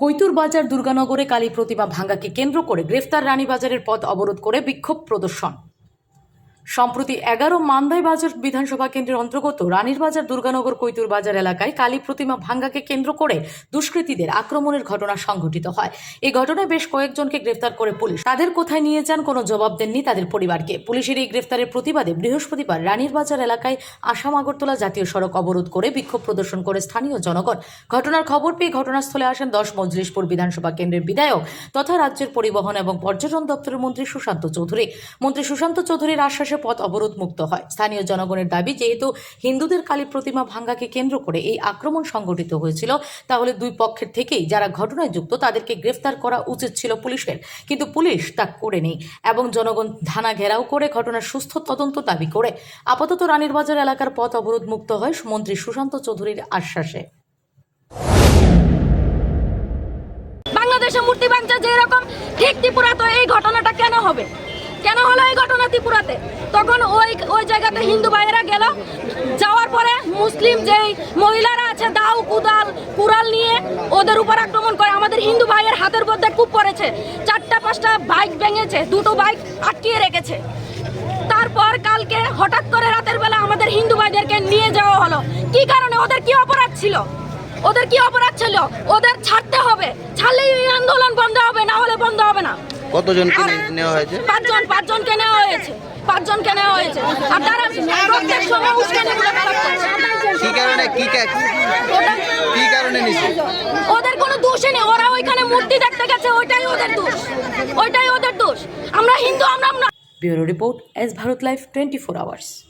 কৈতুর বাজার দুর্গানগরে কালী প্রতিমা ভাঙ্গাকে কেন্দ্র করে গ্রেফতার রানীবাজারের পথ অবরোধ করে বিক্ষোভ প্রদর্শন। সম্প্রতি এগারো মান্দাই বাজার বিধানসভা কেন্দ্রের অন্তর্গত রানীর বাজার, দুর্গানগর, কৈতুর বাজার এলাকায় কালী প্রতিমা ভাঙ্গাকে কেন্দ্র করে দুষ্কৃতীদের আক্রমণের ঘটনা সংঘটিত হয়। এই ঘটনায় বেশ কয়েকজনকে গ্রেফতার করে পুলিশ। তাদের কোথায় নিয়ে যান কোনো জবাব দেননি তাদের পরিবারকে। পুলিশের এই গ্রেফতারের প্রতিবাদে বৃহস্পতিবার রানীর বাজার এলাকায় আসাম আগরতলা জাতীয় সড়ক অবরোধ করে বিক্ষোভ প্রদর্শন করে স্থানীয় জনগণ। ঘটনার খবর পেয়ে ঘটনাস্থলে আসেন দশ মজলিশপুর বিধানসভা কেন্দ্রের বিধায়ক তথা রাজ্যের পরিবহন এবং পর্যটন দপ্তরের মন্ত্রী সুশান্ত চৌধুরী। মন্ত্রী সুশান্ত চৌধুরীর আশ্বাসে পথ অবরোধ মুক্ত হয়। স্থানীয় জনগণের দাবি, যেহেতু হিন্দুদের কালী প্রতিমা ভাঙ্গাকে কেন্দ্র করে এই আক্রমণ সংঘটিত হয়েছিল, তাহলে দুই পক্ষের থেকেই যারা ঘটনায় যুক্ত তাদেরকে গ্রেফতার করা উচিত ছিল পুলিশের। কিন্তু পুলিশ তা করেনি এবং জনগণ থানা ঘেরাও করে ঘটনার সুস্থ তদন্ত দাবি করে। আপাতত রানীর বাজার এলাকার পথ অবরোধ মুক্ত হয় মন্ত্রী সুশান্ত চৌধুরীর আশ্বাসে। বাংলাদেশে মূর্তি ভাঙছে যেরকম, ঠিক ত্রিপুরা তো এই ঘটনাটা কেন হবে? কেন হলো এই ঘটনা ত্রিপুরাতে? তখন ওই ওই জায়গাতে হিন্দু ভাইয়েরা গেল। যাওয়ার পরে মুসলিম যেই মহিলারা আছে দাও কুদাল, কুড়াল নিয়ে ওদের উপর আক্রমণ করে আমাদের হিন্দু ভাইয়ের হাতের মধ্যে কূপ পড়েছে। চারটা, পাঁচটা বাইক ভেঙেছে, দুটো বাইক আটকিয়ে রেখেছে। তারপর কালকে হঠাৎ করে রাতের বেলা আমাদের হিন্দু ভাইদেরকে নিয়ে যাওয়া হলো। কি কারণে? ওদের কি অপরাধ ছিল? ওদের কি অপরাধ ছিল? ওদের ছাড়তে হবে ছাড়লেই এই আন্দোলন বন্ধ হবে না হলে বন্ধ হবে না কতজনকে নে- নেওয়া হয়েছে? পাঁচজন পাঁচজনকে নেওয়া হয়েছে। পাঁচজনকে নেওয়া হয়েছে। আর তারা প্রত্যেক সময় উস্কানিমূলক কি কারণে? কি কি কারণে নিছে? ওদের কোনো দোষই নেই। ওরা ওইখানে মূর্তি দেখতে গেছে ওইটাই ওদের দোষ। ওইটাই ওদের দোষ। আমরা হিন্দু আমরা আমরা bureau report S Bharat life twenty four hours.